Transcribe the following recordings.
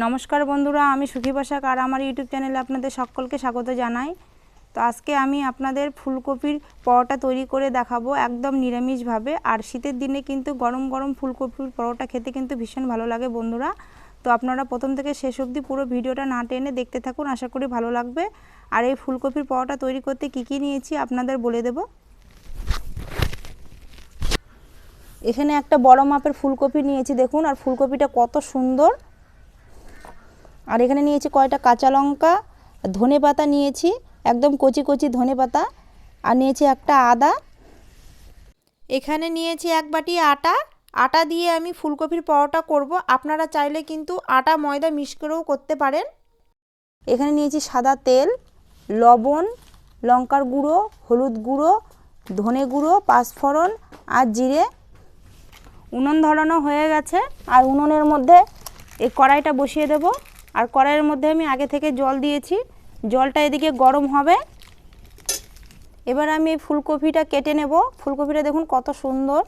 নমস্কার বন্ধুরা, আমি সুখী পোশাক আর আমার ইউটিউব চ্যানেলে আপনাদের সকলকে স্বাগত জানাই। তো আজকে আমি আপনাদের ফুলকপির পরোটা তৈরি করে দেখাবো একদম নিরামিষভাবে। আর শীতের দিনে কিন্তু গরম গরম ফুলকপির পরোটা খেতে কিন্তু ভীষণ ভালো লাগে বন্ধুরা। তো আপনারা প্রথম থেকে শেষ অবধি পুরো ভিডিওটা না টেনে দেখতে থাকুন, আশা করি ভালো লাগবে। আর এই ফুলকপির পরোটা তৈরি করতে কী কী নিয়েছি আপনাদের বলে দেব। এখানে একটা বড় মাপের ফুলকপি নিয়েছি, দেখুন, আর ফুলকপিটা কত সুন্দর। আর এখানে নিয়েছি কয়টা কাঁচা লঙ্কা, ধনে পাতা নিয়েছি, একদম কচি কচি ধনে পাতা। আর নিয়েছি একটা আদা। এখানে নিয়েছি এক বাটি আটা। আটা দিয়ে আমি ফুলকপির পরোটা করব। আপনারা চাইলে কিন্তু আটা, ময়দা মিক্স করেও করতে পারেন। এখানে নিয়েছি সাদা তেল, লবণ, লঙ্কার গুঁড়ো, হলুদ গুঁড়ো, ধনে গুঁড়ো, পাঁচফোড়ন আর জিরে। উনুন ধরানো হয়ে গেছে। আর উনুনের মধ্যে এই কড়াইটা বসিয়ে দেব। আর কড়াইয়ের মধ্যে আমি আগে থেকে জল দিয়েছি। জলটা এদিকে গরম হবে। এবার আমি এই ফুলকপিটা কেটে নেব। ফুলকপিটা দেখুন কত সুন্দর।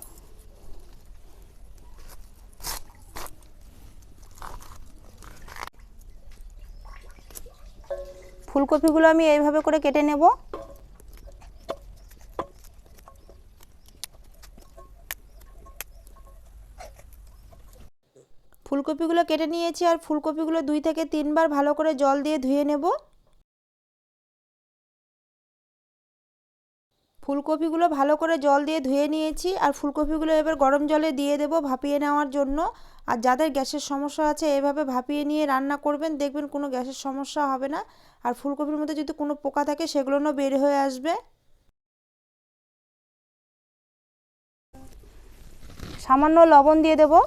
ফুলকপিগুলো আমি এইভাবে করে কেটে নেব। ফুলকপিগুলো কেটে নিয়েছি আর ফুলকপিগুলো দুই থেকে তিনবার ভালো করে জল দিয়ে ধুয়ে নেব। ফুলকপিগুলো ভালো করে জল দিয়ে ধুয়ে নিয়েছি আর ফুলকপিগুলো এবার গরম জলে দিয়ে দেব ভাপিয়ে নেওয়ার জন্য। আর যাদের গ্যাসের সমস্যা আছে এভাবে ভাপিয়ে নিয়ে রান্না করবেন, দেখবেন কোনো গ্যাসের সমস্যা হবে না। আর ফুলকপির মধ্যে যদি কোনো পোকা থাকে সেগুলোও বের হয়ে আসবে। সামান্য লবণ দিয়ে দেবো।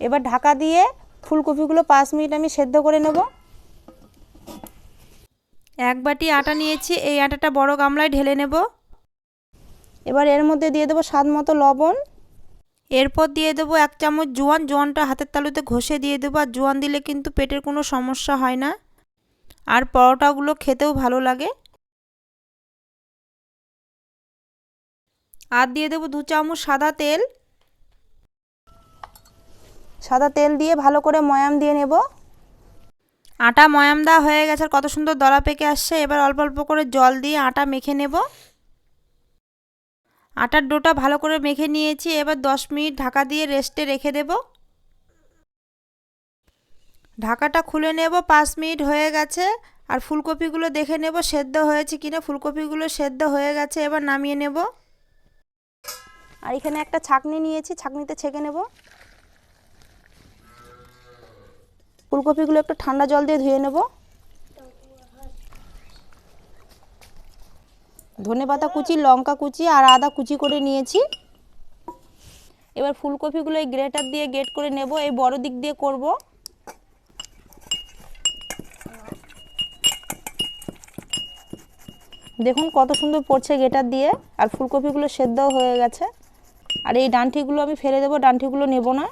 এবার ঢাকা দিয়ে ফুলকপিগুলো পাঁচ মিনিট আমি সেদ্ধ করে নেব। এক বাটি আটা নিয়েছি, এই আটাটা বড় গামলায় ঢেলে নেব। এবার এর মধ্যে দিয়ে দেবো স্বাদ মতো লবণ। এরপর দিয়ে দেবো এক চামচ জোয়ান, জোয়ানটা হাতের তালুতে ঘষে দিয়ে দেবো। আর জোয়ান দিলে কিন্তু পেটের কোনো সমস্যা হয় না। আর পরোটাগুলো খেতেও ভালো লাগে। আর দিয়ে দেবো দু চামচ সাদা তেল। সাদা তেল দিয়ে ভালো করে ময়াম দিয়ে নেব। আটা ময়াম দেওয়া হয়ে গেছে কত সুন্দর দলা পেকে আসছে। এবার অল্প অল্প করে জল দিয়ে আটা মেখে নেব। আটার ডোটা ভালো করে মেখে নিয়েছি। এবার দশ মিনিট ঢাকা দিয়ে রেস্টে রেখে দেব। ঢাকাটা খুলে নেব, পাঁচ মিনিট হয়ে গেছে। আর ফুলকপিগুলো দেখে নেব, সেদ্ধ হয়েছে কিনা। ফুলকপিগুলো সেদ্ধ হয়ে গেছে, এবার নামিয়ে নেব। আর এখানে একটা ছাকনি নিয়েছি, ছাকনিতে ছেঁকে নেব। ফুলকপিগুলো একটু ঠান্ডা জল দিয়ে ধুয়ে নেব। ধনে পাতা কুচি, লঙ্কা কুচি আর আদা কুচি করে নিয়েছি। এবার ফুলকপিগুলো এই গ্রেটার দিয়ে গ্রেট করে নেব, এই বড় দিক দিয়ে করব। দেখুন কত সুন্দর পড়ছে গ্রেটার দিয়ে, আর ফুলকপিগুলো সেদ্ধও হয়ে গেছে। আর এই ডান্ঠিগুলো আমি ফেলে দেবো ডান্ঠিগুলো নেব না।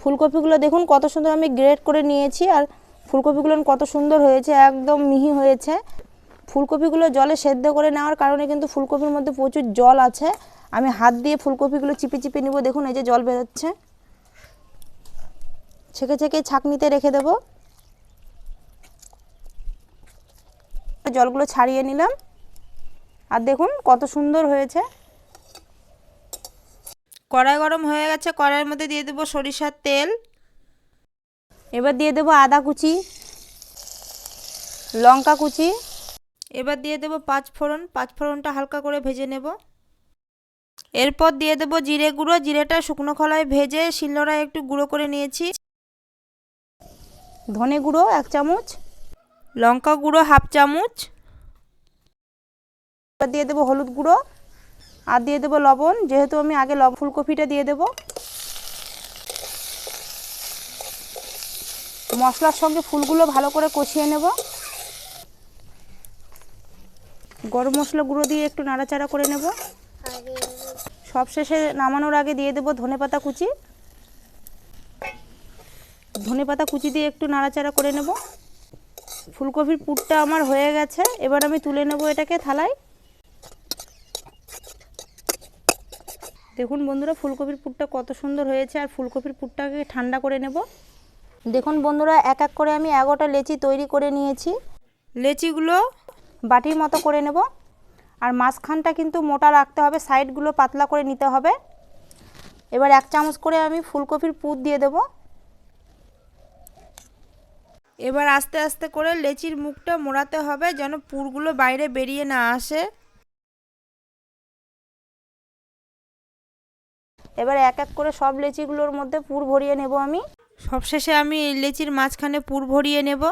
ফুলকপিগুলো দেখুন কত সুন্দর আমি গ্রেড করে নিয়েছি আর ফুলকপিগুলো কত সুন্দর হয়েছে, একদম মিহি হয়েছে। ফুলকপিগুলো জলে সেদ্ধ করে নেওয়ার কারণে কিন্তু ফুলকপির মধ্যে প্রচুর জল আছে। আমি হাত দিয়ে ফুলকপিগুলো চিপে চিপে নিব, দেখুন এই যে জল বেরোচ্ছে। ছেঁকে ছেঁকে ছাকনিতে রেখে দেব। জলগুলো ছাড়িয়ে নিলাম। আর দেখুন কত সুন্দর হয়েছে। কড়াই গরম হয়ে গেছে, কড়াইয়ের মধ্যে দিয়ে দেবো সরিষার তেল। এবার দিয়ে দেবো আদা কুচি, লঙ্কা কুচি। এবার দিয়ে দেবো পাঁচ ফোড়ন, পাঁচ ফোড়নটা হালকা করে ভেজে নেব। এরপর দিয়ে দেবো জিরে গুঁড়ো, জিরেটা শুকনো খলায় ভেজে শিলনোড়ায় একটু গুঁড়ো করে নিয়েছি। ধনে গুঁড়ো এক চামচ, লঙ্কা গুঁড়ো হাফ চামচ। এবার দিয়ে দেবো হলুদ গুঁড়ো আর দিয়ে দেবো লবণ, যেহেতু আমি আগে লব, ফুলকপিটা দিয়ে দেবো। মশলার সঙ্গে ফুলগুলো ভালো করে কষিয়ে নেব। গরম মশলা গুঁড়ো দিয়ে একটু নাড়াচাড়া করে নেব। সব শেষে নামানোর আগে দিয়ে দেবো ধনে পাতা কুচি। ধনে পাতা কুচি দিয়ে একটু নাড়াচাড়া করে নেব। ফুলকপির পুরটা আমার হয়ে গেছে। এবার আমি তুলে নেব এটাকে থালায়। দেখুন বন্ধুরা, ফুলকপির পুরটা কত সুন্দর হয়েছে আর ফুলকপির পুরটাকে ঠান্ডা করে নেব। দেখুন বন্ধুরা, এক এক করে আমি এগারোটা লেচি তৈরি করে নিয়েছি। লেচিগুলো বাটির মতো করে নেব। আর মাঝখানটা কিন্তু মোটা রাখতে হবে, সাইডগুলো পাতলা করে নিতে হবে। এবার এক চামচ করে আমি ফুলকপির পুর দিয়ে দেব। এবার আস্তে আস্তে করে লেচির মুখটা মোড়াতে হবে, যেন পুরগুলো বাইরে বেরিয়ে না আসে। এবার এক এক করে সব লেচিগুলোর মধ্যে পুর ভরিয়ে নেব আমি। সবশেষে আমি এই লেচির মাঝখানে পুর ভরিয়ে নেব।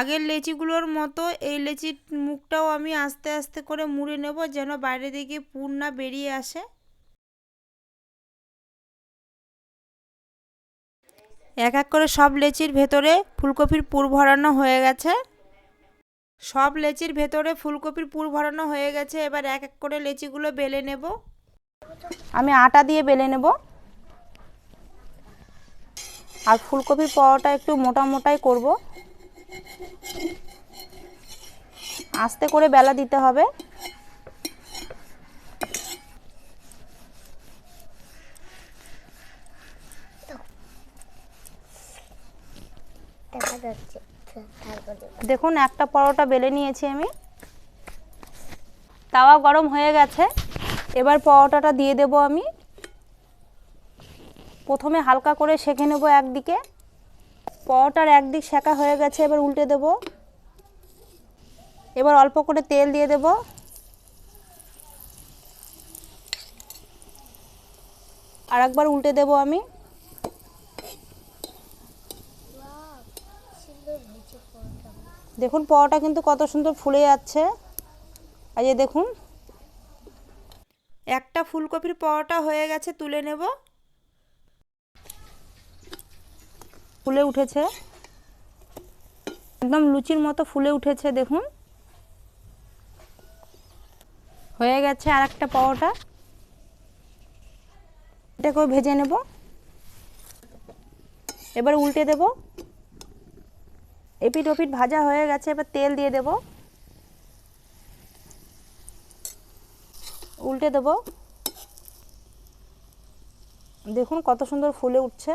আগের লেচিগুলোর মতো এই লেচির মুখটাও আমি আস্তে আস্তে করে মুড়ে নেব যেন বাইরে দিকে পুর না বেরিয়ে আসে। এক এক করে সব লেচির ভেতরে ফুলকপির পুর ভরানো হয়ে গেছে। সব লেচির ভেতরে ফুলকপির পুর ভরানো হয়ে গেছে। এবার এক এক করে লেচিগুলো বেলে নেব। আমি আটা দিয়ে বেলে নেব। আর ফুলকপির পরোটা একটু মোটা মোটাই করব। আস্তে করে বেলা দিতে হবে। দেখুন একটা পরোটা বেলে নিয়েছি আমি। তাওয়া গরম হয়ে গেছে। এবার পরোটাটা দিয়ে দেব আমি। প্রথমে হালকা করে সেঁকে নেব একদিকে। পরোটার একদিক সেঁকা হয়ে গেছে, এবার উল্টে দেব। এবার অল্প করে তেল দিয়ে দেব। আর একবার উল্টে দেব আমি। দেখুন, পরোটা কিন্তু কত সুন্দর ফুলে যাচ্ছে। আর দেখুন। একটা ফুলকপির পরোটা হয়ে গেছে, তুলে নেব। ফুলে উঠেছে। একদম লুচির মতো ফুলে উঠেছে, দেখুন। হয়ে গেছে আর একটা পরোটা। এটাকেও ভেজে নেব। এবার উল্টে দেবো। এপিট ওপিট ভাজা হয়ে গেছে, এবার তেল দিয়ে দেব। উল্টে দেব। দেখুন কত সুন্দর ফুলে উঠছে।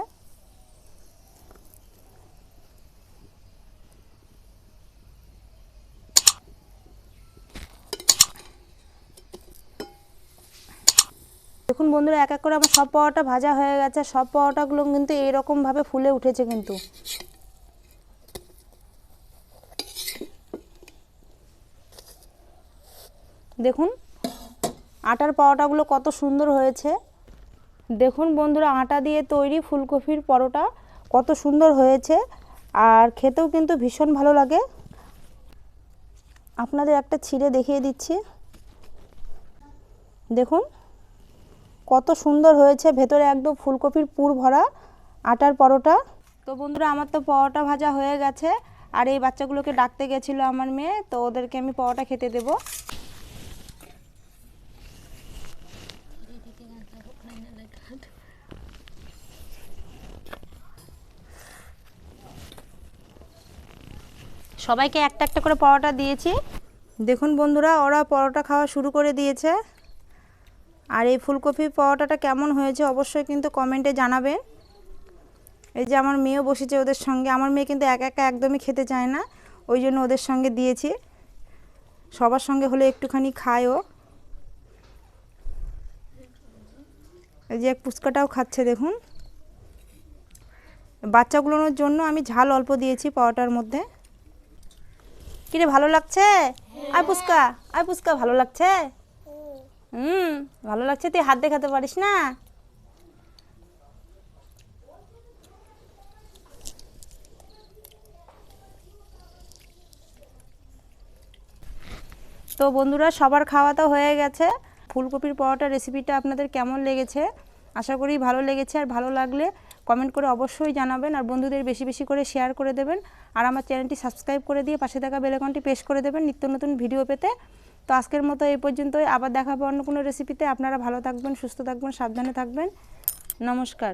দেখুন বন্ধুরা, এক এক করে আমার সব পাওয়াটা ভাজা হয়ে গেছে। সব পাওয়াটাগুলো কিন্তু এইরকমভাবে ফুলে উঠেছে কিন্তু। দেখুন আটার পরোটাগুলো কত সুন্দর হয়েছে। দেখুন বন্ধুরা, আটা দিয়ে তৈরি ফুলকপির পরোটা কত সুন্দর হয়েছে আর খেতেও কিন্তু ভীষণ ভালো লাগে। আপনাদের একটা ছিঁড়ে দেখিয়ে দিচ্ছি। দেখুন, কত সুন্দর হয়েছে, ভেতরে একদম ফুলকপির পুর ভরা আটার পরোটা। তো বন্ধুরা, আমার তো পরোটা ভাজা হয়ে গেছে, আর এই বাচ্চাগুলোকে ডাকতে গেছিল আমার মেয়ে, তো ওদেরকে আমি পরোটা খেতে দেবো। সবাইকে একটা একটা করে পরোটা দিয়েছি। দেখুন বন্ধুরা, ওরা পরোটা খাওয়া শুরু করে দিয়েছে। আর এই ফুলকপির পরোটাটা কেমন হয়েছে অবশ্যই কিন্তু কমেন্টে জানাবেন। এই যে আমার মেয়েও বসেছে ওদের সঙ্গে। আমার মেয়ে কিন্তু একা একা একদমই খেতে চায় না, ওই জন্য ওদের সঙ্গে দিয়েছি। সবার সঙ্গে হলে একটুখানি খায়ও। এই যে এক পুচকাটাও খাচ্ছে, দেখুন। বাচ্চাগুলোর জন্য আমি ঝাল অল্প দিয়েছি পরোটার মধ্যে। কিরে, ভালো লাগছে? আয় পুচকা আয় পুচকা ভালো লাগছে? হুম, ভালো লাগছে, তুই হাত দেখাতে পারিস না? তো বন্ধুরা, সবার খাওয়া তো হয়ে গেছে। ফুলকপির পরোটা রেসিপিটা আপনাদের কেমন লেগেছে? আশা করি ভালো লেগেছে আর ভালো লাগলে কমেন্ট করে অবশ্যই জানাবেন আর বন্ধুদের বেশি বেশি করে শেয়ার করে দেবেন। আর আমার চ্যানেলটি সাবস্ক্রাইব করে দিয়ে পাশে থাকা বেলেকনটি পেশ করে দেবেন নিত্য নতুন ভিডিও পেতে। তো আজকের মতো এই পর্যন্তই। আবার দেখাবো অন্য কোনো রেসিপিতে আপনারা ভালো থাকবেন, সুস্থ থাকবেন, সাবধানে থাকবেন। নমস্কার।